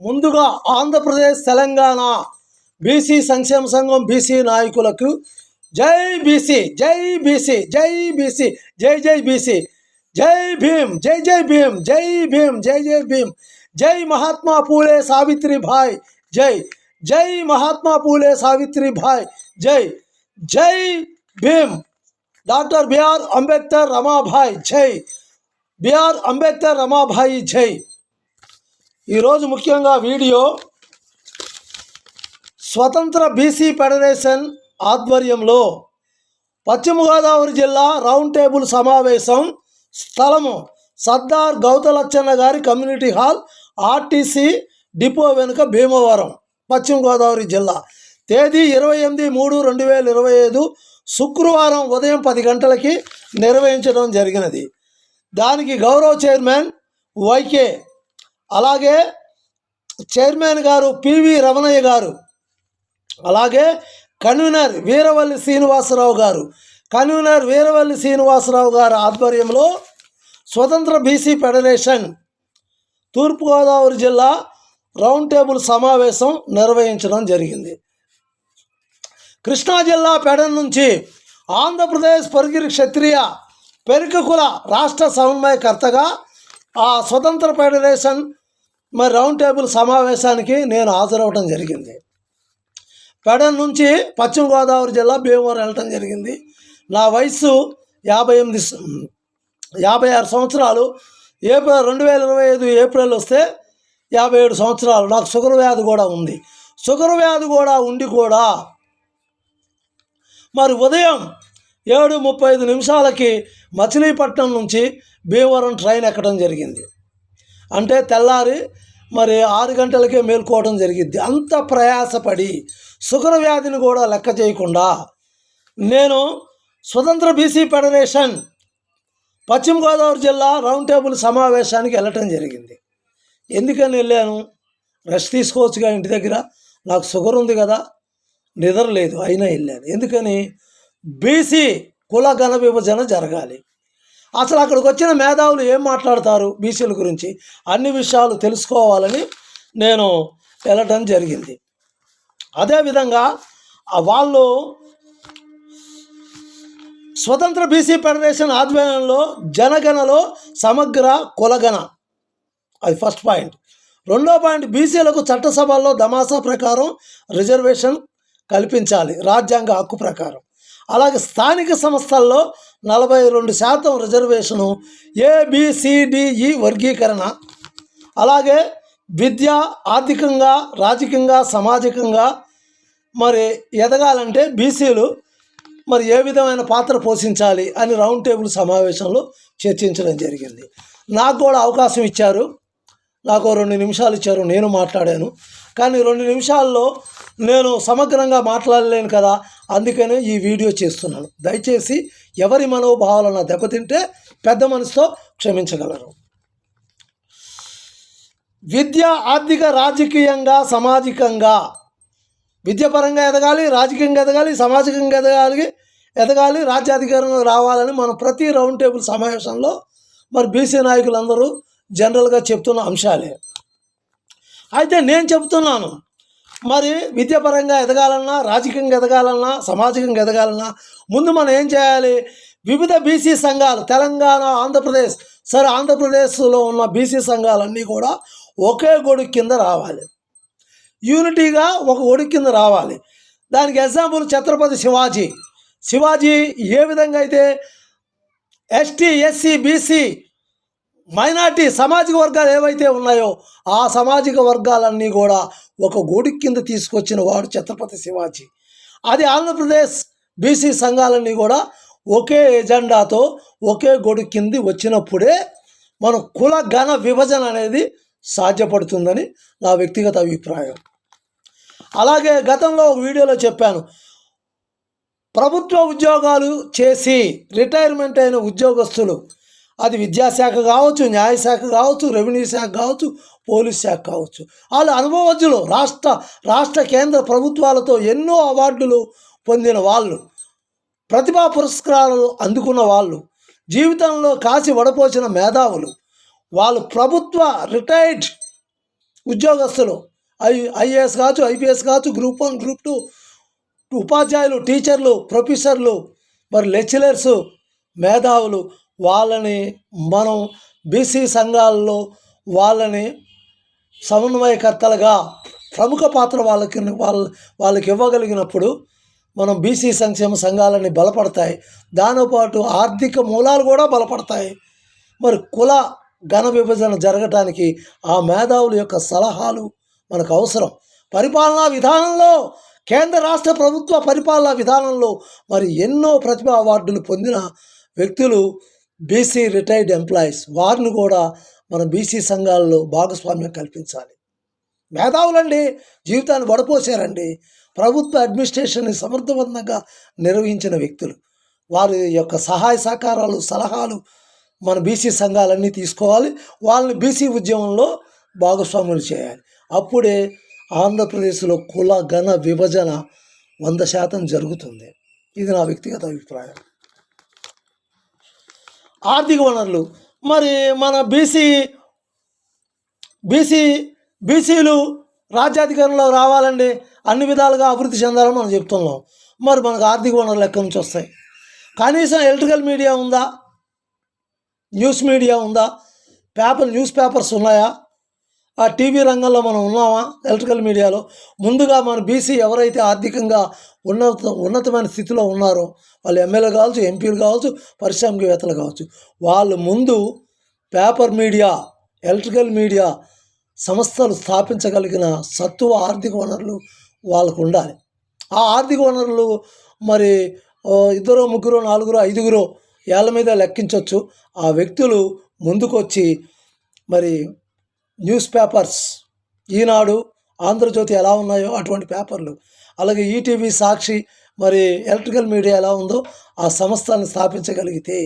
ముందుగా ఆంధ్రప్రదేశ్ తెలంగాణ బీసీ సంక్షేమ సంఘం బీసీ నాయకులకు జై బీసీ జై బీసీ జై బీసీ జై జై బీసీ జై భీమ్ జై జై భీమ్ జై భీమ్ జై జై భీమ్ జై మహాత్మా పూలే సావిత్రిభాయ్ జై జై మహాత్మా పూలే సావిత్రిభాయ్ జై జై భీమ్ డాక్టర్ బిఆర్ అంబేద్కర్ రమాభాయ్ జై బిఆర్ అంబేద్కర్ రమాభాయి జై. ఈరోజు ముఖ్యంగా వీడియో స్వతంత్ర బీసీ ఫెడరేషన్ ఆధ్వర్యంలో పశ్చిమ గోదావరి జిల్లా రౌండ్ టేబుల్ సమావేశం స్థలము సర్దార్ గౌతలచ్చన్న గారి కమ్యూనిటీ హాల్ ఆర్టీసీ డిపో వెనుక భీమవరం పశ్చిమ గోదావరి జిల్లా. తేదీ ఇరవై ఎనిమిది మూడు రెండు వేల ఇరవై ఐదు శుక్రవారం ఉదయం పది గంటలకి నిర్వహించడం జరిగినది. దానికి గౌరవ చైర్మన్ వైకే అలాగే చైర్మన్ గారు పివి రమణయ్య గారు అలాగే కన్వీనర్ వీరవల్లి శ్రీనివాసరావు గారు. కన్వీనర్ వీరవల్లి శ్రీనివాసరావు గారి ఆధ్వర్యంలో స్వతంత్ర బీసీ ఫెడరేషన్ తూర్పుగోదావరి జిల్లా రౌండ్ టేబుల్ సమావేశం నిర్వహించడం జరిగింది. కృష్ణా జిల్లా పెడన్ నుంచి ఆంధ్రప్రదేశ్ పరిగిరి క్షత్రియ పెరికకుల రాష్ట్ర సమన్వయకర్తగా ఆ స్వతంత్ర ఫెడరేషన్ మరి రౌండ్ టేబుల్ సమావేశానికి నేను హాజరవడం జరిగింది. పెడన్ నుంచి పశ్చిమ గోదావరి జిల్లా భీమవరం వెళ్ళటం జరిగింది. నా వయసు యాభై ఎనిమిది యాభై ఆరు సంవత్సరాలు. ఏప్రిల్ రెండు వేల ఇరవై ఐదు ఏప్రిల్ వస్తే యాభై ఏడు సంవత్సరాలు. నాకు షుగర్ వ్యాధి కూడా ఉంది. షుగర్ వ్యాధి కూడా ఉండి కూడా మరి ఉదయం ఏడు ముప్పై ఐదు నిమిషాలకి మచిలీపట్నం నుంచి భీమవరం ట్రైన్ ఎక్కడం జరిగింది. అంటే తెల్లారి మరి ఆరు గంటలకే మేల్కోవడం జరిగింది అంత ప్రయాసపడి షుగర్ వ్యాధిని కూడా లెక్క చేయకుండా నేను స్వతంత్ర బీసీ ఫెడరేషన్ పశ్చిమ గోదావరి జిల్లా రౌండ్ టేబుల్ సమావేశానికి వెళ్ళటం జరిగింది. ఎందుకని వెళ్ళాను? రెస్ట్ తీసుకోవచ్చుగా ఇంటి దగ్గర? నాకు షుగర్ ఉంది కదా. నిద్ర లేదు అయినా వెళ్ళాను. ఎందుకని? బీసీ కుల గణ విభజన జరగాలి. అసలు అక్కడికి వచ్చిన మేధావులు ఏం మాట్లాడతారు బీసీల గురించి? అన్ని విషయాలు తెలుసుకోవాలని నేను వెళ్ళటం జరిగింది. అదేవిధంగా వాళ్ళు స్వతంత్ర బీసీ ఫెడరేషన్ ఆధ్వర్యంలో జనగణలో సమగ్ర కులగణ. అది ఫస్ట్ పాయింట్. రెండో పాయింట్ బీసీలకు చట్టసభల్లో దమాసా ప్రకారం రిజర్వేషన్ కల్పించాలి రాజ్యాంగ హక్కు ప్రకారం. అలాగే స్థానిక సంస్థల్లో నలభై రెండు శాతం రిజర్వేషను ఏబిసిడిఈ వర్గీకరణ. అలాగే విద్య ఆర్థికంగా రాజకీయంగా సామాజికంగా మరి ఎదగాలంటే బీసీలు మరి ఏ విధమైన పాత్ర పోషించాలి అని రౌండ్ టేబుల్ సమావేశంలో చర్చించడం జరిగింది. నాకు కూడా అవకాశం ఇచ్చారు. నాకు రెండు నిమిషాలు ఇచ్చారు. నేను మాట్లాడాను. కానీ రెండు నిమిషాల్లో నేను సమగ్రంగా మాట్లాడలేను కదా. అందుకనే ఈ వీడియో చేస్తున్నాను. దయచేసి ఎవరి మనోభావాలను దెబ్బతింటే పెద్ద మనసుతో క్షమించగలరు. విద్య ఆర్థిక రాజకీయంగా సామాజికంగా. విద్యాపరంగా ఎదగాలి రాజకీయంగా ఎదగాలి సామాజికంగా ఎదగాలి ఎదగాలి రాజ్యాధికారంలో రావాలని మనం ప్రతి రౌండ్ టేబుల్ సమావేశంలో మరి బీసీ నాయకులందరూ జనరల్గా చెప్తున్న అంశాలే. అయితే నేను చెప్తున్నాను మరి విద్యాపరంగా ఎదగాలన్నా రాజకీయంగా ఎదగాలన్నా సామాజికంగా ఎదగాలన్నా ముందు మనం ఏం చేయాలి? వివిధ బీసీ సంఘాలు తెలంగాణ ఆంధ్రప్రదేశ్ సరే ఆంధ్రప్రదేశ్లో ఉన్న బీసీ సంఘాలన్నీ కూడా ఒకే గొడుగు కింద రావాలి. యూనిటీగా ఒక ఒడుగు కింద రావాలి. దానికి ఎగ్జాంపుల్ ఛత్రపతి శివాజీ. శివాజీ ఏ విధంగా అయితే ఎస్టీ ఎస్సీ బీసీ మైనార్టీ సామాజిక వర్గాలు ఏవైతే ఉన్నాయో ఆ సామాజిక వర్గాలన్నీ కూడా ఒక గొడుగు కింద తీసుకొచ్చిన వాడు ఛత్రపతి శివాజీ. అది ఆంధ్రప్రదేశ్ బీసీ సంఘాలన్నీ కూడా ఒకే ఎజెండాతో ఒకే గొడుగు కింది వచ్చినప్పుడే మన కుల ఘన విభజన అనేది సాధ్యపడుతుందని నా వ్యక్తిగత అభిప్రాయం. అలాగే గతంలో ఒక వీడియోలో చెప్పాను. ప్రభుత్వ ఉద్యోగాలు చేసి రిటైర్మెంట్ అయిన ఉద్యోగస్తులు అది విద్యాశాఖ కావచ్చు న్యాయశాఖ కావచ్చు రెవెన్యూ శాఖ కావచ్చు పోలీస్ శాఖ కావచ్చు. వాళ్ళు అనుభవజ్ఞులు రాష్ట్ర రాష్ట్ర కేంద్ర ప్రభుత్వాలతో ఎన్నో అవార్డులు పొందిన వాళ్ళు ప్రతిభా పురస్కారాలు అందుకున్న వాళ్ళు జీవితంలో కాసి వడపోసిన మేధావులు వాళ్ళు ప్రభుత్వ రిటైర్డ్ ఉద్యోగస్తులు ఐ ఐఏఎస్ కావచ్చు ఐపీఎస్ కావచ్చు గ్రూప్ వన్ గ్రూప్ టూ ఉపాధ్యాయులు టీచర్లు ప్రొఫెసర్లు మరి లెక్చరర్స్ మేధావులు వాళ్ళని మనం బీసీ సంఘాల్లో వాళ్ళని సమన్వయకర్తలుగా ప్రముఖ పాత్ర వాళ్ళకి వాళ్ళ వాళ్ళకి ఇవ్వగలిగినప్పుడు మనం బీసీ సంక్షేమ సంఘాలని బలపడతాయి. దాంతోపాటు ఆర్థిక మూలాలు కూడా బలపడతాయి. మరి కుల ఘన విభజన జరగటానికి ఆ మేధావుల యొక్క సలహాలు మనకు అవసరం. పరిపాలనా విధానంలో కేంద్ర రాష్ట్ర ప్రభుత్వ పరిపాలనా విధానంలో మరి ఎన్నో ప్రతిభా అవార్డులు పొందిన వ్యక్తులు బీసీ రిటైర్డ్ ఎంప్లాయీస్ వారిని కూడా మన బీసీ సంఘాల్లో భాగస్వామ్యం కల్పించాలి. మేధావులండి జీవితాన్ని వడపోసారండి. ప్రభుత్వ అడ్మినిస్ట్రేషన్ని సమర్థవంతంగా నిర్వహించిన వ్యక్తులు. వారి యొక్క సహాయ సహకారాలు సలహాలు మన బీసీ సంఘాలన్నీ తీసుకోవాలి. వాళ్ళని బీసీ ఉద్యమంలో భాగస్వాములు చేయాలి. అప్పుడే ఆంధ్రప్రదేశ్లో కుల ఘన విభజన వంద శాతం జరుగుతుంది. ఇది నా వ్యక్తిగత అభిప్రాయం. ఆర్థిక వనరులు. మరి మన బీసీ బీసీ బీసీలు రాజ్యాధికారంలో రావాలండి అన్ని విధాలుగా అభివృద్ధి చెందాలని మనం చెప్తున్నాం. మరి మనకు ఆర్థిక వనరులు ఎక్కడి నుంచి వస్తాయి? కనీసం ఎలక్ట్రికల్ మీడియా ఉందా? న్యూస్ మీడియా ఉందా? పేపర్ న్యూస్ పేపర్స్ ఉన్నాయా? ఆ టీవీ రంగంలో మనం ఉన్నామా? ఎలక్ట్రికల్ మీడియాలో. ముందుగా మన బీసీ ఎవరైతే ఆర్థికంగా ఉన్నత ఉన్నతమైన స్థితిలో ఉన్నారో వాళ్ళు ఎమ్మెల్యే కావచ్చు ఎంపీలు కావచ్చు పారిశ్రామికవేత్తలు కావచ్చు వాళ్ళు ముందు పేపర్ మీడియా ఎలక్ట్రికల్ మీడియా సంస్థలు స్థాపించగలిగిన సత్తువ ఆర్థిక వనరులు వాళ్ళకు ఉండాలి. ఆ ఆర్థిక వనరులు మరి ఇద్దరు ముగ్గురు నాలుగురు ఐదుగురు ఏళ్ళ మీద లెక్కించవచ్చు ఆ వ్యక్తులు ముందుకొచ్చి మరి న్యూస్ పేపర్స్ ఈనాడు ఆంధ్రజ్యోతి ఎలా ఉన్నాయో అటువంటి పేపర్లు. అలాగే ఈటీవీ సాక్షి మరి ఎలక్ట్రికల్ మీడియా ఎలా ఉందో ఆ సంస్థలను స్థాపించగలిగితే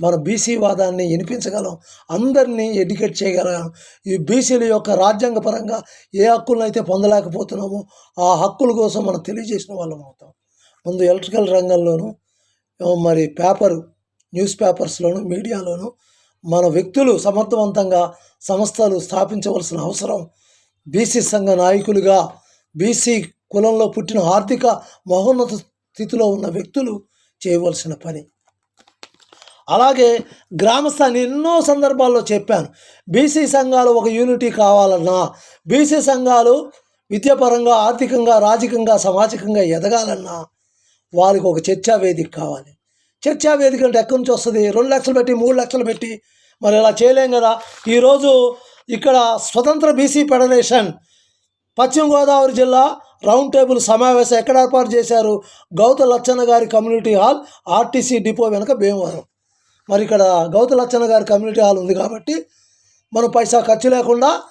మన బీసీ వాదాన్ని వినిపించగలం. అందరినీ ఎడ్యుకేట్ చేయగలం. ఈ బీసీల యొక్క రాజ్యాంగపరంగా ఏ హక్కులను అయితే పొందలేకపోతున్నామో ఆ హక్కుల కోసం మనం తెలియజేసిన వాళ్ళం అవుతాం. ముందు ఎలక్ట్రికల్ రంగంలోనూ మరి పేపరు న్యూస్ పేపర్స్లోను మీడియాలోను మన వ్యక్తులు సమర్థవంతంగా సంస్థలు స్థాపించవలసిన అవసరం. బీసీ సంఘ నాయకులుగా బీసీ కులంలో పుట్టిన ఆర్థిక మహోన్నత స్థితిలో ఉన్న వ్యక్తులు చేయవలసిన పని. అలాగే గ్రామస్థాయి ఎన్నో సందర్భాల్లో చెప్పాను. బీసీ సంఘాలు ఒక యూనిటీ కావాలన్నా బీసీ సంఘాలు విద్యాపరంగా ఆర్థికంగా రాజకీయంగా సామాజికంగా ఎదగాలన్నా వారికి ఒక చర్చా వేదిక కావాలి. చర్చా వేదిక అంటే ఎక్కడి నుంచి వస్తుంది. రెండు లక్షలు పెట్టి మూడు లక్షలు పెట్టి. మరి ఇలా చేయలేం కదా. ఈరోజు ఇక్కడ స్వతంత్ర బీసీ ఫెడరేషన్ పశ్చిమ గోదావరి జిల్లా రౌండ్ టేబుల్ సమావేశం ఎక్కడ ఏర్పాటు చేశారు? గౌత లచ్చన్న గారి కమ్యూనిటీ హాల్ ఆర్టీసీ డిపో వెనుక భీమవరం. మరి ఇక్కడ గౌత లచ్చన్న గారి కమ్యూనిటీ హాల్ ఉంది కాబట్టి మనం పైసా ఖర్చు లేకుండా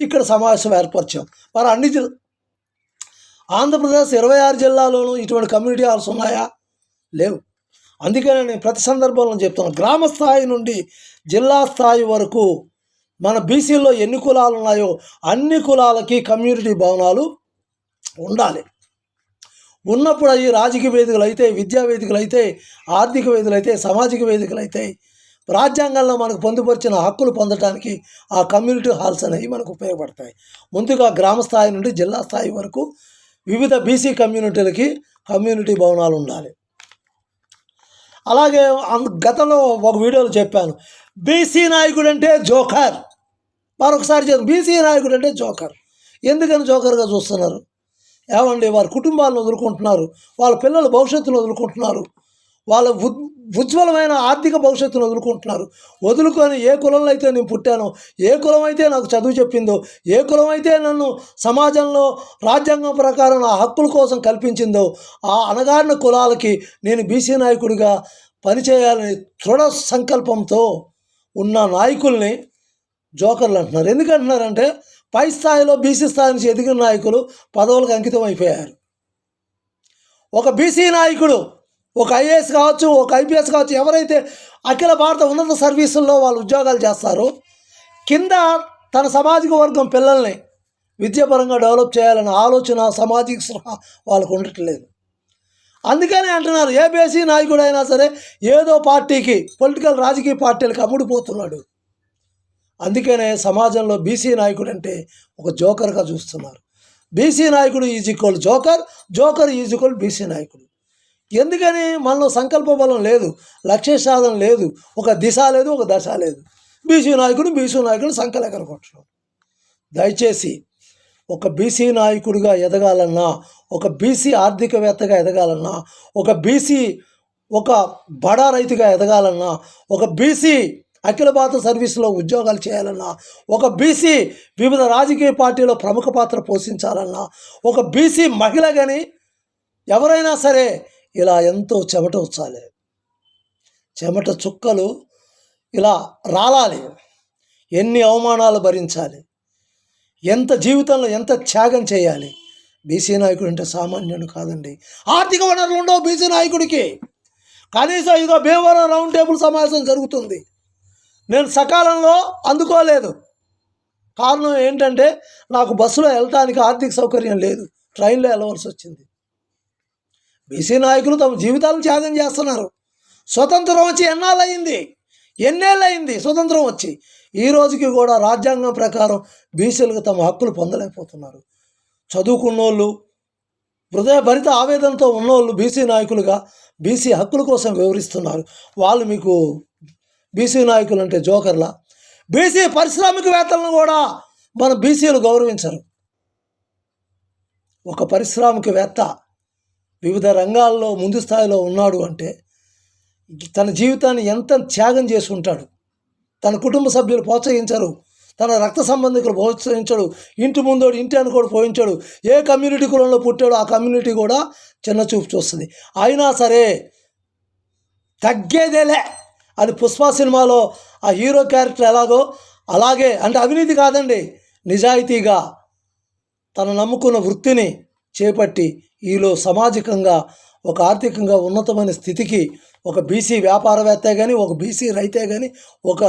ఇక్కడ సమావేశం ఏర్పరిచాం. మరి అన్ని జిల్ ఆంధ్రప్రదేశ్ ఇరవై ఆరు జిల్లాలోనూ ఇటువంటి కమ్యూనిటీ హాల్స్ ఉన్నాయా? లేవు. అందుకనే నేను ప్రతి సందర్భంలో చెప్తున్నాను గ్రామ స్థాయి నుండి జిల్లా స్థాయి వరకు మన బీసీలో ఎన్ని కులాలు ఉన్నాయో అన్ని కులాలకి కమ్యూనిటీ భవనాలు ఉండాలి. ఉన్నప్పుడు అవి రాజకీయ వేదికలు అయితే విద్యా వేదికలు అయితే ఆర్థిక వేదికలు అయితే సామాజిక వేదికలు అయితే రాజ్యాంగంలో మనకు పొందుపరిచిన హక్కులు పొందడానికి ఆ కమ్యూనిటీ హాల్స్ అనేవి మనకు ఉపయోగపడతాయి. ముందుగా గ్రామ స్థాయి నుండి జిల్లా స్థాయి వరకు వివిధ బీసీ కమ్యూనిటీలకి కమ్యూనిటీ భవనాలు ఉండాలి. అలాగే గతంలో ఒక వీడియోలో చెప్పాను. బీసీ నాయకుడు అంటే జోకర్. మరొకసారి చెప్పు బీసీ నాయకుడు అంటే జోకర్. ఎందుకని జోకర్గా చూస్తున్నారు? ఏమండి వారి కుటుంబాలను వదులుకుంటున్నారు. వాళ్ళ పిల్లల భవిష్యత్తును వదులుకుంటున్నారు. వాళ్ళ ఉద్ ఉజ్వలమైన ఆర్థిక భవిష్యత్తును వదులుకుంటున్నారు. వదులుకొని ఏ కులంలో అయితే నేను పుట్టానో ఏ కులం అయితే నాకు చదువు చెప్పిందో ఏ కులం అయితే నన్ను సమాజంలో రాజ్యాంగం ప్రకారం నా హక్కుల కోసం కల్పించిందో ఆ అణగారిన కులాలకి నేను బీసీ నాయకుడిగా పనిచేయాలని దృఢ సంకల్పంతో ఉన్న నాయకుల్ని జోకర్లు అంటున్నారు. ఎందుకంటున్నారంటే పై స్థాయిలో బీసీ స్థాయి నుంచి ఎదిగిన నాయకులు పదవులకు అంకితం అయిపోయారు ఒక బీసీ నాయకుడు ఒక ఐఏఎస్ కావచ్చు ఒక ఐపీఎస్ కావచ్చు ఎవరైతే అఖిల భారత ఉన్నత సర్వీసుల్లో వాళ్ళు ఉద్యోగాలు చేస్తారో కింద తన సామాజిక వర్గం పిల్లల్ని విద్యాపరంగా డెవలప్ చేయాలనే ఆలోచన సామాజిక సలహా వాళ్ళకు ఉండట్లేదు. అందుకనే అంటున్నారు ఏ నాయకుడు నాయకుడైనా సరే ఏదో పార్టీకి పొలిటికల్ రాజకీయ పార్టీలకు అమ్ముడుపోతున్నాడు. అందుకనే సమాజంలో బీసీ నాయకుడు అంటే ఒక జోకర్గా చూస్తున్నారు. బీసీ నాయకుడు is equal joker joker is equal BC నాయకుడు. ఎందుకని మనలో సంకల్ప బలం లేదు లక్ష్య సాధన లేదు ఒక దిశ లేదు ఒక దశ లేదు. బీసీ నాయకుడు బీసీ నాయకుడు సంకలకర కొట్టడం దయచేసి ఒక బీసీ నాయకుడిగా ఎదగాలన్నా ఒక బీసీ ఆర్థికవేత్తగా ఎదగాలన్నా ఒక బీసీ ఒక బడా రైతుగా ఎదగాలన్నా ఒక బీసీ అఖిల భారత సర్వీసులో ఉద్యోగాలు చేయాలన్నా ఒక బీసీ వివిధ రాజకీయ పార్టీలో ప్రముఖ పాత్ర పోషించాలన్నా ఒక బీసీ మహిళ కానీ ఎవరైనా సరే ఇలా ఎంతో చెమట వచ్చాలి చెమట చుక్కలు ఇలా రాలాలి. ఎన్ని అవమానాలు భరించాలి. ఎంత జీవితంలో ఎంత త్యాగం చేయాలి. బీసీ నాయకుడు అంటే సామాన్యుడు కాదండి. ఆర్థిక వనరులు ఉండవు బీసీ నాయకుడికి. కనీసం ఇదిగో భీమవరం రౌండ్ టేబుల్ సమావేశం జరుగుతుంది. నేను సకాలంలో అందుకోలేదు. కారణం ఏంటంటే నాకు బస్సులో వెళ్ళటానికి ఆర్థిక సౌకర్యం లేదు. ట్రైన్లో వెళ్ళవలసి వచ్చింది. బీసీ నాయకులు తమ జీవితాలను త్యాగం చేస్తున్నారు. స్వతంత్రం వచ్చి ఎన్నాళ్ళయింది? అయింది అయింది స్వతంత్రం వచ్చి? ఈ రోజుకి కూడా రాజ్యాంగం ప్రకారం బీసీలకు తమ హక్కులు పొందలేకపోతున్నారు. చదువుకున్నోళ్ళు హృదయభరిత ఆవేదనతో ఉన్నోళ్ళు బీసీ నాయకులుగా బీసీ హక్కుల కోసం వివరిస్తున్నారు వాళ్ళు మీకు బీసీ నాయకులు అంటే జోకర్లా? బీసీ పారిశ్రామికవేత్తలను కూడా మన బీసీలు గౌరవించరు. ఒక పారిశ్రామికవేత్త వివిధ రంగాల్లో ముందు స్థాయిలో ఉన్నాడు అంటే తన జీవితాన్ని ఎంత త్యాగం చేసి ఉంటాడు తన కుటుంబ సభ్యులు ప్రోత్సహించరు. తన రక్త సంబంధికులు ప్రోత్సహించడు ఇంటి ముందోడు ఇంటి అనుకోడు పోయించాడు. ఏ కమ్యూనిటీ కులంలో పుట్టాడో ఆ కమ్యూనిటీ కూడా చిన్న చూపు చూస్తుంది అయినా సరే తగ్గేదేలే. అది పుష్ప సినిమాలో ఆ హీరో క్యారెక్టర్ ఎలాగో అలాగే అంటే అవినీతి కాదండి నిజాయితీగా తను నమ్ముకున్న వృత్తిని చేపట్టి ఈలో సామాజికంగా ఒక ఆర్థికంగా ఉన్నతమైన స్థితికి ఒక బీసీ వ్యాపారవేత్త కానీ ఒక బీసీ రైతే కానీ ఒక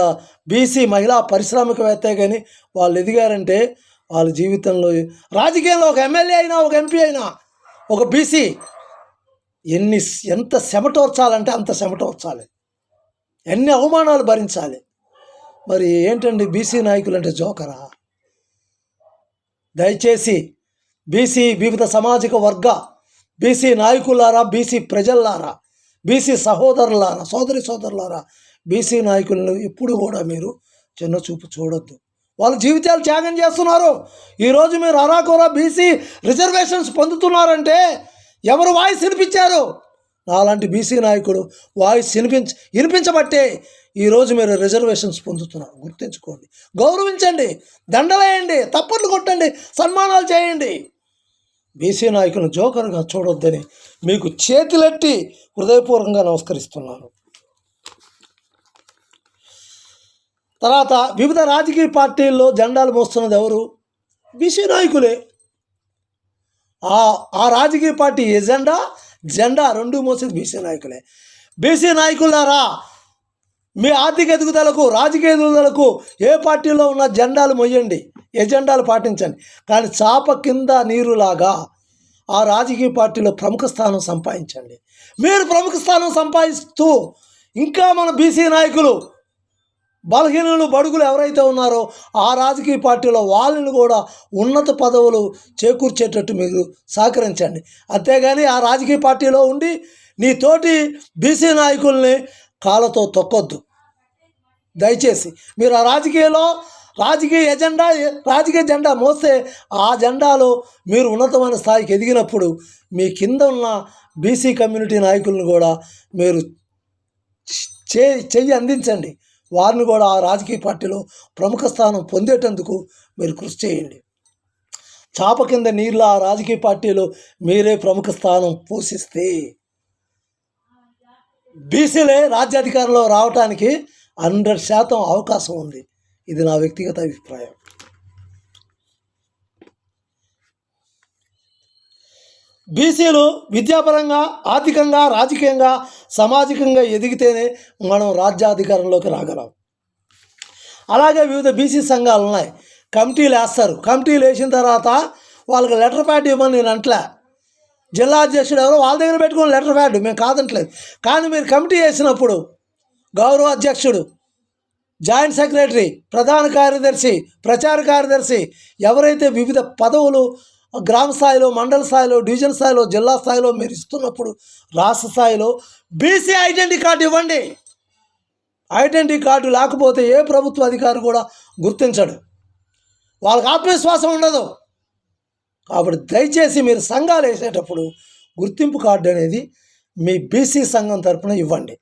బీసీ మహిళా పారిశ్రామికవేత్త కానీ వాళ్ళు ఎదిగారంటే వాళ్ళ జీవితంలో రాజకీయంలో ఒక ఎమ్మెల్యే అయినా ఒక ఎంపీ అయినా ఒక బీసీ ఎన్ని ఎంత శమటోర్చాలంటే అంత శమటోర్చాలి ఎన్ని అవమానాలు భరించాలి. మరి ఏంటండి బీసీ నాయకులు అంటే జోకరా? దయచేసి బీసీ వివిధ సామాజిక వర్గ బీసీ నాయకులారా బీసీ ప్రజల్లారా బీసీ సహోదరులారా సోదరి సోదరులారా బీసీ నాయకులను ఎప్పుడు కూడా మీరు చిన్న చూపు చూడొద్దు. వాళ్ళ జీవితాలు త్యాగం చేస్తున్నారు. ఈరోజు మీరు అరాకొరా బీసీ రిజర్వేషన్స్ పొందుతున్నారంటే ఎవరు వాయిస్ వినిపించారు? నాలాంటి బీసీ నాయకుడు వాయిస్ వినిపించ వినిపించబట్టే ఈరోజు మీరు రిజర్వేషన్స్ పొందుతున్నారు. గుర్తుంచుకోండి. గౌరవించండి. దండలేయండి. తప్పట్లు కొట్టండి. సన్మానాలు చేయండి. బీసీ నాయకులను జోకర్గా చూడొద్దని మీకు చేతిలెట్టి హృదయపూర్వకంగా నమస్కరిస్తున్నాను. తర్వాత వివిధ రాజకీయ పార్టీల్లో జెండాలు మోస్తున్నది ఎవరు? బీసీ నాయకులే. ఆ ఆ రాజకీయ పార్టీ ఎజెండా? జెండా రెండు మోసేది బీసీ నాయకులే. బీసీ నాయకులారా మీ ఆర్థిక ఎదుగుదలకు రాజకీయ ఎదుగుదలకు ఏ పార్టీలో ఉన్న జెండాలు మొయ్యండి. ఎజెండాలు పాటించండి. కానీ చాప కింద నీరులాగా ఆ రాజకీయ పార్టీలో ప్రముఖ స్థానం సంపాదించండి. మీరు ప్రముఖ స్థానం సంపాదిస్తూ ఇంకా మన బీసీ నాయకులు బలహీనులు బడుగులు ఎవరైతే ఉన్నారో ఆ రాజకీయ పార్టీలో వాళ్ళని కూడా ఉన్నత పదవులు చేకూర్చేటట్టు మీరు సహకరించండి. అంతేగాని ఆ రాజకీయ పార్టీలో ఉండి నీ తోటి బీసీ నాయకుల్ని కాళ్ళతో తొక్కొద్దు. దయచేసి మీరు ఆ రాజకీయాల్లో రాజకీయ ఎజెండా రాజకీయ జెండా మోస్తే ఆ జెండాలో మీరు ఉన్నతమైన స్థాయికి ఎదిగినప్పుడు మీ కింద ఉన్న బీసీ కమ్యూనిటీ నాయకులను కూడా మీరు చే చెయ్యి అందించండి. వారిని కూడా ఆ రాజకీయ పార్టీలో ప్రముఖ స్థానం పొందేటందుకు మీరు కృషి చేయండి. చాప కింద నీళ్ళ ఆ రాజకీయ పార్టీలో మీరే ప్రముఖ స్థానం పోషిస్తే బీసీలే రాజ్యాధికారంలో రావటానికి హండ్రెడ్ శాతం అవకాశం ఉంది. ఇది నా వ్యక్తిగత అభిప్రాయం. బీసీలు విద్యాపరంగా ఆర్థికంగా రాజకీయంగా సామాజికంగా ఎదిగితేనే మనం రాజ్యాధికారంలోకి రాగలం. అలాగే వివిధ బీసీ సంఘాలు ఉన్నాయి కమిటీలు వేస్తారు కమిటీలు వేసిన తర్వాత వాళ్ళకి లెటర్ ప్యాడ్ ఇవ్వమని నేను అంటలే. జిల్లా అధ్యక్షుడు ఎవరో వాళ్ళ దగ్గర పెట్టుకుని లెటర్ ప్యాడ్ మేము కాదంటలేదు. కానీ మీరు కమిటీ వేసినప్పుడు గౌరవ అధ్యక్షుడు జాయింట్ సెక్రటరీ ప్రధాన కార్యదర్శి ప్రచార కార్యదర్శి ఎవరైతే వివిధ పదవులు గ్రామ స్థాయిలో మండల స్థాయిలో డివిజన్ స్థాయిలో జిల్లా స్థాయిలో మీరు ఇస్తున్నప్పుడు రాష్ట్ర స్థాయిలో బీసీ ఐడెంటిటీ కార్డు ఇవ్వండి. ఐడెంటిటీ కార్డు లేకపోతే ఏ ప్రభుత్వ అధికారి కూడా గుర్తించడు. వాళ్ళకి ఆత్మవిశ్వాసం ఉండదు. కాబట్టి దయచేసి మీరు సంఘాలు వేసేటప్పుడు గుర్తింపు కార్డు అనేది మీ బీసీ సంఘం తరపున ఇవ్వండి.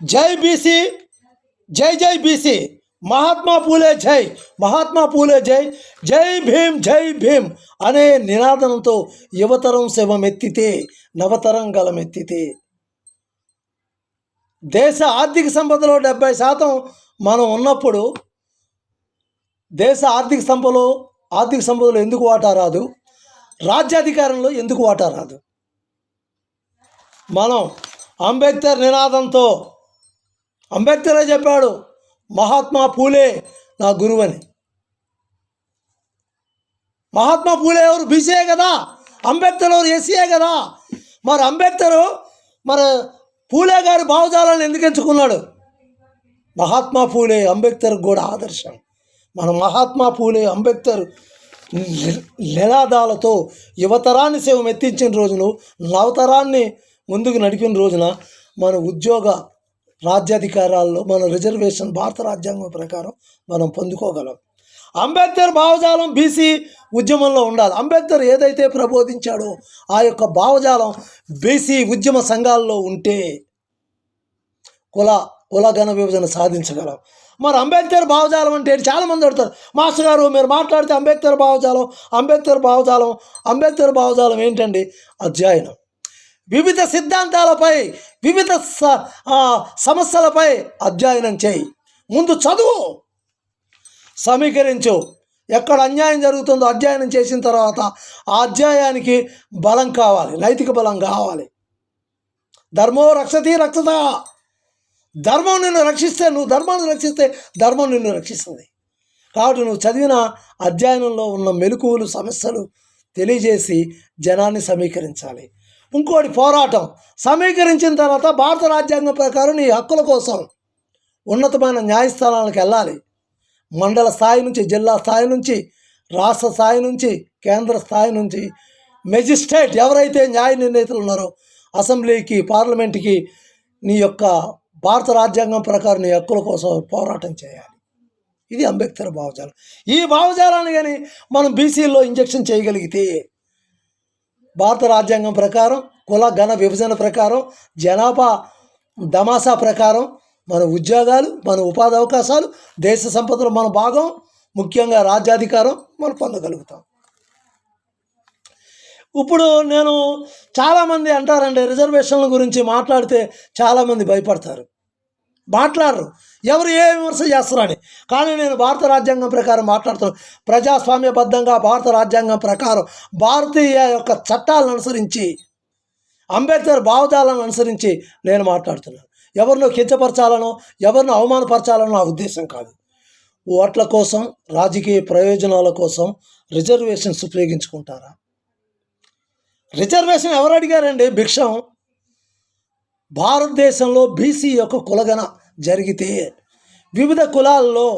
జై బీసీ జై జై బీసీ. మహాత్మా పూలే జై మహాత్మా పూలే జై. జై భీమ్ జై భీమ్ అనే నినాదంతో యువతరం శవమెత్తితే నవతరం గలమెత్తితే దేశ ఆర్థిక సంపదలో డెబ్బై శాతం మనం ఉన్నప్పుడు దేశ ఆర్థిక సంపదలో ఆర్థిక సంపదలో ఎందుకు వాటా రాదు? రాజ్యాధికారంలో ఎందుకు వాటా రాదు? మనం అంబేద్కర్ నినాదంతో అంబేద్కరే చెప్పాడు మహాత్మా పూలే నా గురువని. మహాత్మా పూలే ఎవరు? బీసీఏ కదా. అంబేద్కర్ ఎవరు? ఎస్సీఏ కదా. మరి అంబేద్కర్ మరి పూలే గారి భావజాలను ఎందుకు ఎంచుకున్నాడు? మహాత్మా పూలే అంబేద్కర్ కూడా ఆదర్శం. మన మహాత్మా పూలే అంబేద్కర్ నినాదాలతో యువతరాన్ని సేవ మెత్తించిన రోజును నవతరాన్ని ముందుకు నడిపిన రోజున మన ఉద్యోగ రాజ్యాధికారాల్లో మన రిజర్వేషన్ భారత రాజ్యాంగం ప్రకారం మనం పొందుకోగలం. అంబేద్కర్ భావజాలం బీసీ ఉద్యమంలో ఉండాలి. అంబేద్కర్ ఏదైతే ప్రబోధించాడో ఆ యొక్క భావజాలం బీసీ ఉద్యమ సంఘాల్లో ఉంటే కుల కులగణ విభజన సాధించగలం. మరి అంబేద్కర్ భావజాలం అంటే చాలామంది అడుగుతారు మాస్టర్ గారు మీరు మాట్లాడితే అంబేద్కర్ భావజాలం అంబేద్కర్ భావజాలం అంబేద్కర్ భావజాలం ఏంటండి? అధ్యయనం. వివిధ సిద్ధాంతాలపై వివిధ స- సమస్యలపై అధ్యయనం చేయి. ముందు చదువు. సమీకరించు. ఎక్కడ అన్యాయం జరుగుతుందో అధ్యయనం చేసిన తర్వాత ఆ అధ్యాయానికి బలం కావాలి నైతిక బలం కావాలి. ధర్మో రక్షతి రక్షత. ధర్మం నిన్ను రక్షిస్తే నువ్వు ధర్మాన్ని రక్షిస్తే ధర్మం నిన్ను రక్షిస్తుంది. కాబట్టి నువ్వు చదివిన అధ్యయనంలో ఉన్న మెలకువలు సమస్యలు తెలియజేసి జనాన్ని సమీకరించాలి. ఇంకోటి పోరాటం. సమీకరించిన తర్వాత భారత రాజ్యాంగం ప్రకారం నీ హక్కుల కోసం ఉన్నతమైన న్యాయస్థానాలకు వెళ్ళాలి. మండల స్థాయి నుంచి జిల్లా స్థాయి నుంచి రాష్ట్ర స్థాయి నుంచి కేంద్ర స్థాయి నుంచి మెజిస్ట్రేట్ ఎవరైతే న్యాయ నిర్ణేతలు ఉన్నారో అసెంబ్లీకి పార్లమెంట్కి నీ యొక్క భారత రాజ్యాంగం ప్రకారం నీ హక్కుల కోసం పోరాటం చేయాలి. ఇది అంబేద్కర్ భావజాలం. ఈ భావజాలాన్ని కానీ మనం బీసీలో ఇంజెక్షన్ చేయగలిగితే భారత రాజ్యాంగం ప్రకారం కుల ఘన విభజన ప్రకారం జనాభా దమాసా ప్రకారం మన ఉద్యోగాలు మన ఉపాధి అవకాశాలు దేశ సంపదలో మన భాగం ముఖ్యంగా రాజ్యాధికారం మనం పొందగలుగుతాం. ఇప్పుడు నేను చాలామంది అంటారండి రిజర్వేషన్ల గురించి మాట్లాడితే చాలామంది భయపడతారు. మాట్లాడరు. ఎవరు ఏ విమర్శ చేస్తారని. కానీ నేను భారత రాజ్యాంగం ప్రకారం మాట్లాడుతున్నాను ప్రజాస్వామ్యబద్ధంగా భారత రాజ్యాంగం ప్రకారం భారతీయ యొక్క చట్టాలను అనుసరించి అంబేద్కర్ భావజాలను అనుసరించి నేను మాట్లాడుతున్నాను. ఎవరినో కించపరచాలనో ఎవరినో అవమానపరచాలనో నా ఉద్దేశం కాదు. ఓట్ల కోసం రాజకీయ ప్రయోజనాల కోసం రిజర్వేషన్స్ ఉపయోగించుకుంటారా? రిజర్వేషన్ ఎవరు అడిగారండి? భిక్షం. భారతదేశంలో బీసీ యొక్క కులగన జరిగితే వివిధ కులాల్లో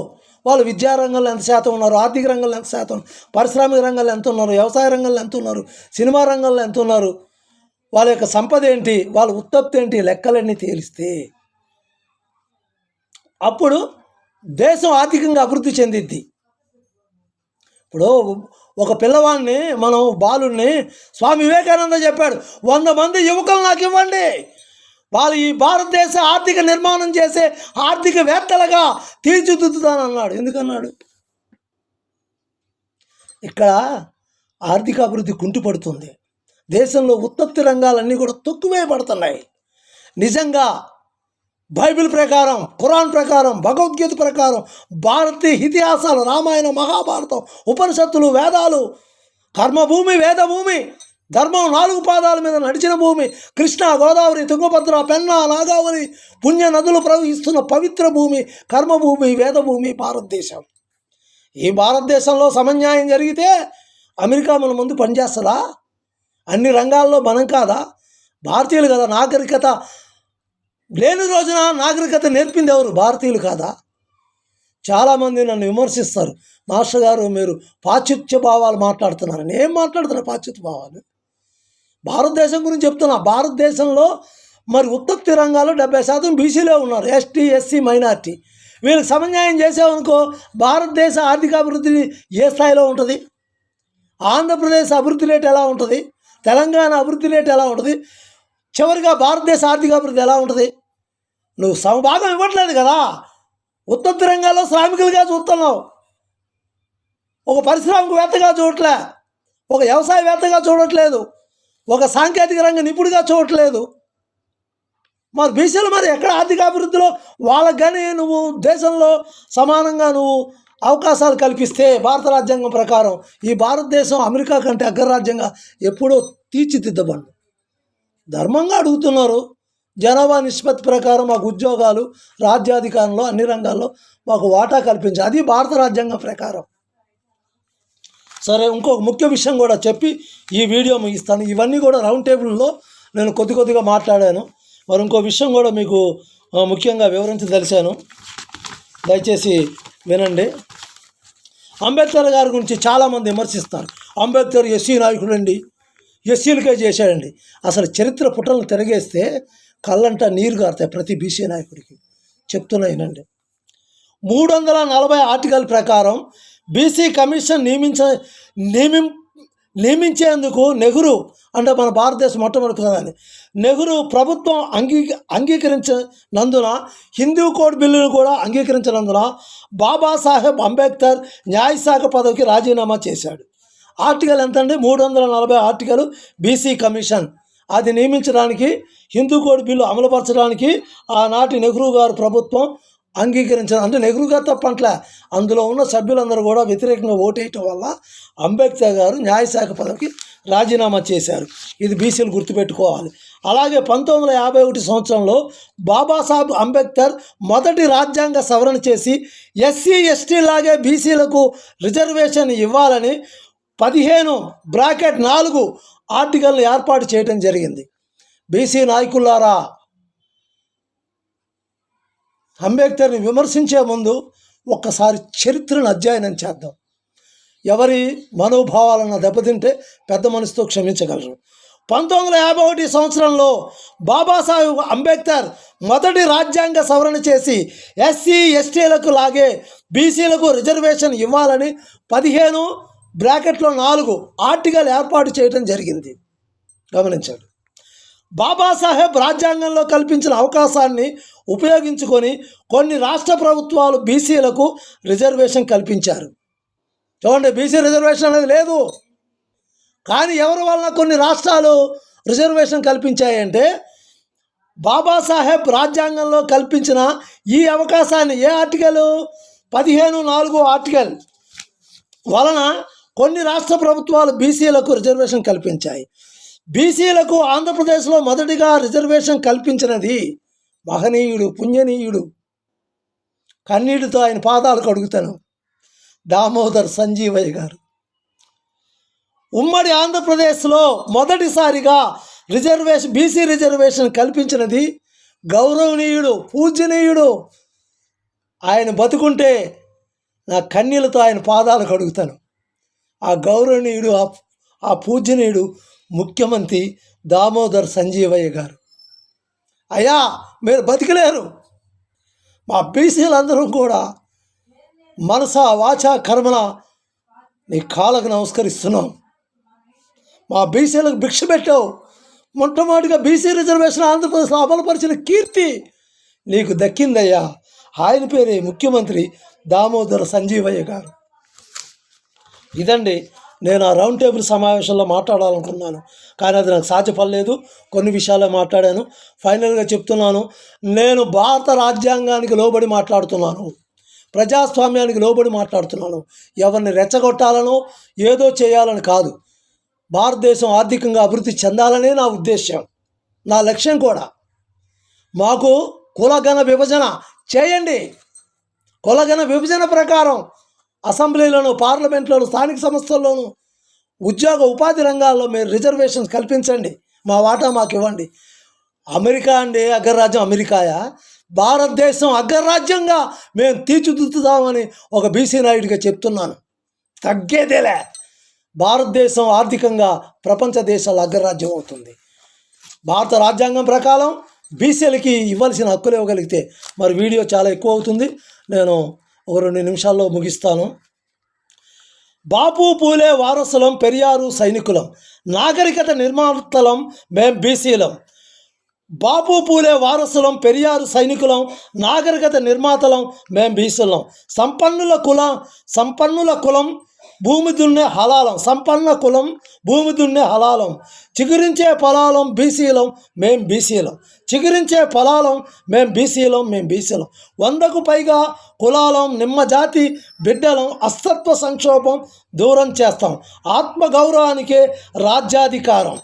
వాళ్ళు విద్యారంగంలో ఎంత శాతం ఉన్నారు ఆర్థిక రంగంలో ఎంత శాతం పారిశ్రామిక రంగంలో ఎంత ఉన్నారు వ్యవసాయ రంగంలో ఎంత ఉన్నారు సినిమా రంగంలో ఎంత ఉన్నారు వాళ్ళ యొక్క సంపద ఏంటి వాళ్ళ ఉత్పత్తి ఏంటి లెక్కలన్నీ తేలిస్తే అప్పుడు దేశం ఆర్థికంగా అభివృద్ధి చెందిద్ది. ఇప్పుడు ఒక పిల్లవాడిని మనం బాలుని స్వామి వివేకానంద చెప్పాడు వంద మంది యువకులు నాకు ఇవ్వండి. వాళ్ళు ఈ భారతదేశ ఆర్థిక నిర్మాణం చేసే ఆర్థికవేత్తలుగా తీర్చిదిద్దుతానన్నాడు. ఎందుకన్నాడు? ఇక్కడ ఆర్థిక అభివృద్ధి కుంటుపడుతుంది. దేశంలో ఉత్పత్తి రంగాలన్నీ కూడా తొక్కువే పడుతున్నాయి. నిజంగా బైబిల్ ప్రకారం ఖురాన్ ప్రకారం భగవద్గీత ప్రకారం భారతీయ ఇతిహాసాలు రామాయణం మహాభారతం ఉపనిషత్తులు వేదాలు కర్మభూమి వేదభూమి ధర్మం నాలుగు పాదాల మీద నడిచిన భూమి కృష్ణ గోదావరి తుంగభద్ర పెన్నా నాగావరి పుణ్య నదులు ప్రవహిస్తున్న పవిత్ర భూమి కర్మభూమి వేదభూమి భారతదేశం. ఈ భారతదేశంలో సమన్యాయం జరిగితే అమెరికా మన ముందు పనిచేస్తుందా? అన్ని రంగాల్లో మనం కాదా? భారతీయులు కదా నాగరికత లేని రోజున నాగరికత నేర్పింది ఎవరు? భారతీయులు కాదా? చాలామంది నన్ను విమర్శిస్తారు. మాస్టర్ గారు మీరు పాశ్చాత్య భావాలు మాట్లాడుతున్నారని ఏం మాట్లాడుతున్నారు పాశ్చాత్య భావాలు? భారతదేశం గురించి చెప్తున్నా. భారతదేశంలో మరి ఉత్పత్తి రంగాల్లో డెబ్బై శాతం బీసీలో ఉన్నారు. ST SC minority. వీళ్ళకి సమన్యాయం చేసామనుకో భారతదేశ ఆర్థికాభివృద్ధి ఏ స్థాయిలో ఉంటుంది? ఆంధ్రప్రదేశ్ అభివృద్ధి రేటు ఎలా ఉంటుంది? తెలంగాణ అభివృద్ధి రేటు ఎలా ఉంటుంది? చివరిగా భారతదేశ ఆర్థికాభివృద్ధి ఎలా ఉంటుంది? నువ్వు సమభాగం ఇవ్వట్లేదు కదా. ఉత్పత్తి రంగాల్లో శ్రామికులుగా చూస్తున్నావు. ఒక పారిశ్రామికవేత్తగా చూడట్లే. ఒక వ్యవసాయవేత్తగా చూడట్లేదు. ఒక సాంకేతిక రంగ నిపుణుడిగా చూడట్లేదు. మరి బీసీలు మరి ఎక్కడ ఆర్థిక అభివృద్ధిలో? వాళ్ళకి కానీ నువ్వు దేశంలో సమానంగా నువ్వు అవకాశాలు కల్పిస్తే భారత రాజ్యాంగం ప్రకారం ఈ భారతదేశం అమెరికా కంటే అగ్రరాజ్యంగా ఎప్పుడో తీర్చిదిద్దబండు ధర్మంగా అడుగుతున్నారు. జనాభా నిష్పత్తి ప్రకారం మాకు ఉద్యోగాలు రాజ్యాధికారంలో అన్ని రంగాల్లో మాకు వాటా కల్పించాలి అది భారత రాజ్యాంగం ప్రకారం. సరే ఇంకొక ముఖ్య విషయం కూడా చెప్పి ఈ వీడియో ముగిస్తాను. ఇవన్నీ కూడా రౌండ్ టేబుల్లో నేను కొద్ది కొద్దిగా మాట్లాడాను. మరి ఇంకో విషయం కూడా మీకు ముఖ్యంగా వివరించదలిశాను దయచేసి వినండి. అంబేద్కర్ గారి గురించి చాలామంది విమర్శిస్తారు. అంబేద్కర్ ఎస్సీ నాయకుడు అండి ఎస్సీలకే చేశాడండి. అసలు చరిత్ర పుటలను తిరగేస్తే కళ్ళంట నీరు కారుతాయి ప్రతి బీసీ నాయకుడికి. చెప్తున్నా వినండి. మూడు వందల నలభై ఆర్టికల్ ప్రకారం బీసీ కమిషన్ నియమించ నియమిం నియమించేందుకు నెహ్రూ అంటే మన భారతదేశం మొట్టమొదటిదాన్ని నెహ్రూ ప్రభుత్వం అంగీ అంగీకరించినందున హిందూ కోడ్ బిల్లును కూడా అంగీకరించినందున బాబాసాహెబ్ అంబేద్కర్ న్యాయశాఖ పదవికి రాజీనామా చేశాడు. ఆర్టికల్ ఎంత అండి మూడు వందల నలభై ఆర్టికల్ బీసీ కమిషన్. అది నియమించడానికి హిందూ కోడ్ బిల్లు అమలుపరచడానికి ఆనాటి నెహ్రూ గారు ప్రభుత్వం అంగీకరించారు అంటే నెహ్రూ గారు తప్పట్లే అందులో ఉన్న సభ్యులందరూ కూడా వ్యతిరేకంగా ఓటేయటం వల్ల అంబేద్కర్ గారు న్యాయశాఖ పదవికి రాజీనామా చేశారు. ఇది బీసీలు గుర్తుపెట్టుకోవాలి. అలాగే పంతొమ్మిది వందల యాభై ఒకటి సంవత్సరంలో బాబాసాహెబ్ అంబేద్కర్ మొదటి రాజ్యాంగ సవరణ చేసి ఎస్సీ ఎస్టీ లాగే బీసీలకు రిజర్వేషన్ ఇవ్వాలని పదిహేను బ్రాకెట్ నాలుగు ఆర్టికల్ని ఏర్పాటు చేయడం జరిగింది. బీసీ నాయకులారా అంబేద్కర్ని విమర్శించే ముందు ఒక్కసారి చరిత్రను అధ్యయనం చేద్దాం. ఎవరి మనోభావాలను దెబ్బతింటే పెద్ద మనసుతో క్షమించగలరు. పంతొమ్మిది వందల యాభై ఒకటి సంవత్సరంలో బాబాసాహెబ్ అంబేద్కర్ మొదటి రాజ్యాంగ సవరణ చేసి ఎస్సీ ఎస్టీలకు లాగే బీసీలకు రిజర్వేషన్ ఇవ్వాలని పదిహేను బ్రాకెట్లో నాలుగు ఆర్టికల్ ఏర్పాటు చేయడం జరిగింది. గమనించండి. బాబాసాహెబ్ రాజ్యాంగంలో కల్పించిన అవకాశాన్ని ఉపయోగించుకొని కొన్ని రాష్ట్ర ప్రభుత్వాలు బీసీలకు రిజర్వేషన్ కల్పించారు. చూడండి బీసీ రిజర్వేషన్ అనేది లేదు. కానీ ఎవరి వలన కొన్ని రాష్ట్రాలు రిజర్వేషన్ కల్పించాయంటే బాబాసాహెబ్ రాజ్యాంగంలో కల్పించిన ఈ అవకాశాన్ని ఏ ఆర్టికల్? పదిహేను నాలుగు ఆర్టికల్ వలన కొన్ని రాష్ట్ర ప్రభుత్వాలు బీసీలకు రిజర్వేషన్ కల్పించాయి. బీసీలకు ఆంధ్రప్రదేశ్లో మొదటిగా రిజర్వేషన్ కల్పించినది మహనీయుడు పుణ్యనీయుడు. కన్నీటితో ఆయన పాదాలు కడుగుతాను దామోదర్ సంజీవయ్య గారు. ఉమ్మడి ఆంధ్రప్రదేశ్లో మొదటిసారిగా రిజర్వేషన్ బీసీ రిజర్వేషన్ కల్పించినది గౌరవనీయుడు పూజనీయుడు. ఆయన బతుకుంటే నా కన్నీళ్ళతో ఆయన పాదాలు కడుగుతాను ఆ గౌరవనీయుడు ఆ ఆ పూజనీయుడు ముఖ్యమంత్రి దామోదర్ సంజీవయ్య గారు. అయ్యా మీరు బతికలేరు. మా బీసీలందరం కూడా మనస వాచ కర్మన నీ కాళ్ళకు నమస్కరిస్తున్నాం. మా బీసీలకు భిక్ష పెట్టావు. మొట్టమొదటిగా బీసీ రిజర్వేషన్ ఆంధ్రప్రదేశ్లో అమలుపరిచిన కీర్తి నీకు దక్కిందయ్యా. ఆయన పేరే ముఖ్యమంత్రి దామోదర సంజీవయ్య గారు. ఇదండి నేను ఆ రౌండ్ టేబుల్ సమావేశంలో మాట్లాడాలనుకున్నాను. కానీ అది నాకు సాధ్యపడలేదు. కొన్ని విషయాలే మాట్లాడాను. ఫైనల్గా చెప్తున్నాను నేను భారత రాజ్యాంగానికి లోబడి మాట్లాడుతున్నాను. ప్రజాస్వామ్యానికి లోబడి మాట్లాడుతున్నాను. ఎవరిని రెచ్చగొట్టాలనో ఏదో చేయాలని కాదు. భారతదేశం ఆర్థికంగా అభివృద్ధి చెందాలనే నా ఉద్దేశం నా లక్ష్యం కూడా. మాకు కులగణ విభజన చేయండి. కులగణ విభజన ప్రకారం అసెంబ్లీలోను పార్లమెంట్లోను స్థానిక సంస్థల్లోనూ ఉద్యోగ ఉపాధి రంగాల్లో మీరు రిజర్వేషన్స్ కల్పించండి. మా వాటా మాకు ఇవ్వండి. అమెరికా అండి అగ్రరాజ్యం అమెరికాయా? భారతదేశం అగ్రరాజ్యంగా మేము తీర్చిదిద్దుతామని ఒక బీసీ నాయుడిగా చెప్తున్నాను. తగ్గేదేలే. భారతదేశం ఆర్థికంగా ప్రపంచ దేశాల అగ్రరాజ్యం అవుతుంది. భారత రాజ్యాంగం ప్రకారం బీసీలకి ఇవ్వాల్సిన హక్కులు ఇవ్వగలిగితే మరి వీడియో చాలా ఎక్కువ అవుతుంది. నేను ఒక రెండు నిమిషాల్లో ముగిస్తాను. బాపు పూలే వారసులం పెరియారు సైనికులం. నాగరికత నిర్మాతలం మేం బీసీలం. బాపు పూలే వారసులం పెరియారు సైనికులం. నాగరికత నిర్మాతలం మేం బీసీలం. సంపన్నుల కులం సంపన్నుల కులం భూమి దున్నే హలాలం సంపన్న కులం భూమి దున్నే హలాలం. చిగురించే పొలాలం బీసీలం మేం బీసీలం. చిగురించే పొలాలం మేం బీసీలం మేం బీసీలం. వందకు పైగా కులాలం నిమ్మజాతి బిడ్డలం అస్తత్వ సంక్షోభం దూరం చేస్తాం. ఆత్మగౌరవానికే రాజ్యాధికారం.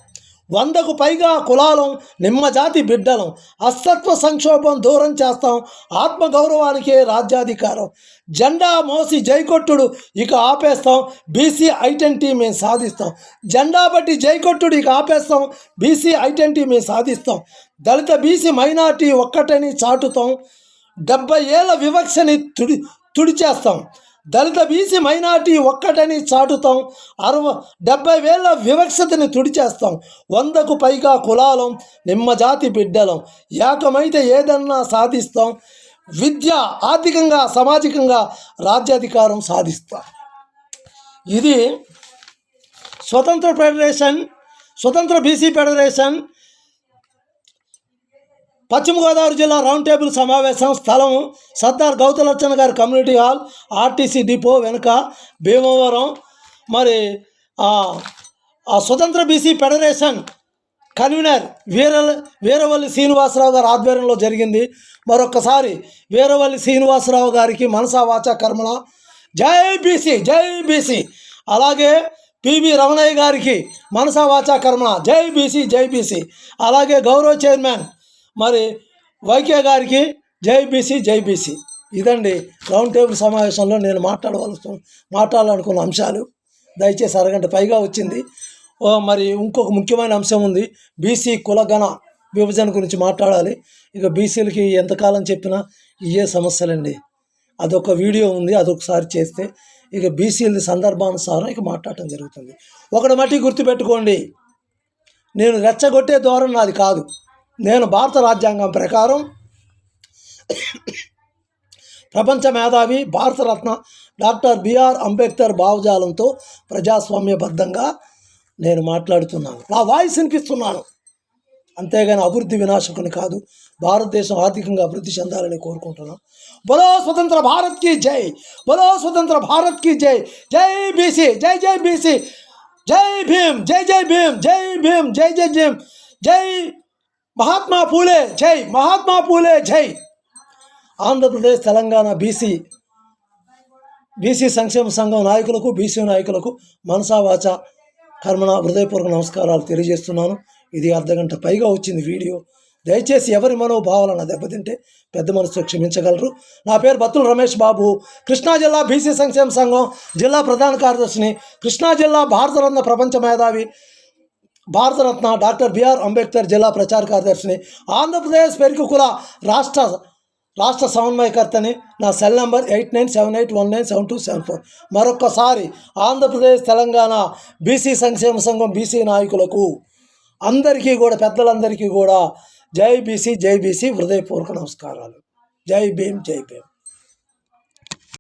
వందకు పైగా కులాలం నిమ్మజాతి బిడ్డలం. అస్తత్వ సంక్షోభం దూరం చేస్తాం. ఆత్మగౌరవానికే రాజ్యాధికారం. జెండా మోసి జైకొట్టుడు ఇక ఆపేస్తాం. బీసీ ఐడెంటిటీ మేము సాధిస్తాం. జెండా బట్టి జైకొట్టుడు ఇక ఆపేస్తాం. బీసీ ఐడెంటిటీ మేము సాధిస్తాం. దళిత బీసీ మైనార్టీ ఒక్కటని చాటుతాం. డెబ్బై ఏళ్ళ వివక్షని తుడి తుడిచేస్తాం. దళిత బీసీ మైనార్టీ ఒక్కటని చాటుతాం. అరవ డెబ్బై వేల వివక్షతని తుడిచేస్తాం. వందకు పైగా కులాలం నిమ్మజాతి బిడ్డలం. ఏకమైతే ఏదన్నా సాధిస్తాం. విద్య ఆర్థికంగా సామాజికంగా రాజ్యాధికారం సాధిస్తాం. ఇది స్వతంత్ర ఫెడరేషన్ స్వతంత్ర బీసీ ఫెడరేషన్ పశ్చిమ గోదావరి జిల్లా రౌండ్ టేబుల్ సమావేశం స్థలం సర్దార్ గౌతలచ్చన్న గారి కమ్యూనిటీ హాల్ ఆర్టీసీ డిపో వెనుక భీమవరం. మరి ఆ స్వతంత్ర BC federation convener Veera Veeravalli Srinivasarao గారి ఆధ్వర్యంలో జరిగింది. మరొకసారి వీరవల్లి శ్రీనివాసరావు గారికి మనసా వాచా కర్మల. జై బీసీ జై బీసీ. అలాగే పివి రమణయ్య గారికి మనసా వాచా కర్మల. జై బీసీ జై బీసీ. అలాగే గౌరవ చైర్మన్ మరి వైకే గారికి జైబీసీ జైబీసీ ఇదండి రౌండ్ టేబుల్ సమావేశంలో నేను మాట్లాడవలసిన మాట్లాడాలనుకున్న అంశాలు. దయచేసి అరగంట పైగా వచ్చింది. మరి ఇంకొక ముఖ్యమైన అంశం ఉంది. బీసీ కులగణ విభజన గురించి మాట్లాడాలి. ఇక బీసీలకి ఎంతకాలం చెప్పినా ఇవే సమస్యలండి. అదొక వీడియో ఉంది అదొకసారి చేస్తే ఇక బీసీల సందర్భానుసారం ఇక మాట్లాడటం జరుగుతుంది. ఒకటి మట్టి గుర్తుపెట్టుకోండి. నేను రెచ్చగొట్టే ధోరణి నాది కాదు. నేను భారత రాజ్యాంగం ప్రకారం ప్రపంచ మేధావి Bharat Ratna doctor B R Ambedkar భావజాలంతో ప్రజాస్వామ్యబద్ధంగా నేను మాట్లాడుతున్నాను. నా వాయిస్ వినిపిస్తున్నాను. అంతేగాని అభివృద్ధి వినాశకుని కాదు. భారతదేశం ఆర్థికంగా అభివృద్ధి చెందాలని కోరుకుంటున్నాను. బలో స్వతంత్ర భారత్కి జై! బలో స్వతంత్ర భారత్కి జై! జై బీసీ జై జై బీసీ జై భీమ్! జై జై భీమ్! జై భీమ్! జై జై భీమ్! జై మహాత్మా పూలే జై మహాత్మా పూలే జై. ఆంధ్రప్రదేశ్ తెలంగాణ బీసీ బీసీ సంక్షేమ సంఘం నాయకులకు బీసీ నాయకులకు మనసావాచ కర్మణ హృదయపూర్వక నమస్కారాలు తెలియజేస్తున్నాను. ఇది అర్ధగంట పైగా వచ్చింది వీడియో. దయచేసి ఎవరి మనోభావాలను దెబ్బతింటే పెద్ద మనసుతో క్షమించగలరు. నా పేరు బత్తుల రమేష్ బాబు. కృష్ణా జిల్లా బీసీ సంక్షేమ సంఘం జిల్లా ప్రధాన కార్యదర్శిని కృష్ణా జిల్లా భారతరత్న ప్రపంచ మేధావి భారతరత్న డాక్టర్ బిఆర్ అంబేద్కర్ జిల్లా ప్రచార కార్యదర్శిని. ఆంధ్రప్రదేశ్ పెరుగు కుల రాష్ట్ర రాష్ట్ర సమన్వయకర్తని నా cell number eight nine seven eight one nine seven two seven four. మరొక్కసారి ఆంధ్రప్రదేశ్ తెలంగాణ బీసీ సంక్షేమ సంఘం బీసీ నాయకులకు అందరికీ కూడా పెద్దలందరికీ కూడా జై బీసీ జై బీసీ హృదయపూర్వక నమస్కారాలు. జై భీమ్ జై భీమ్.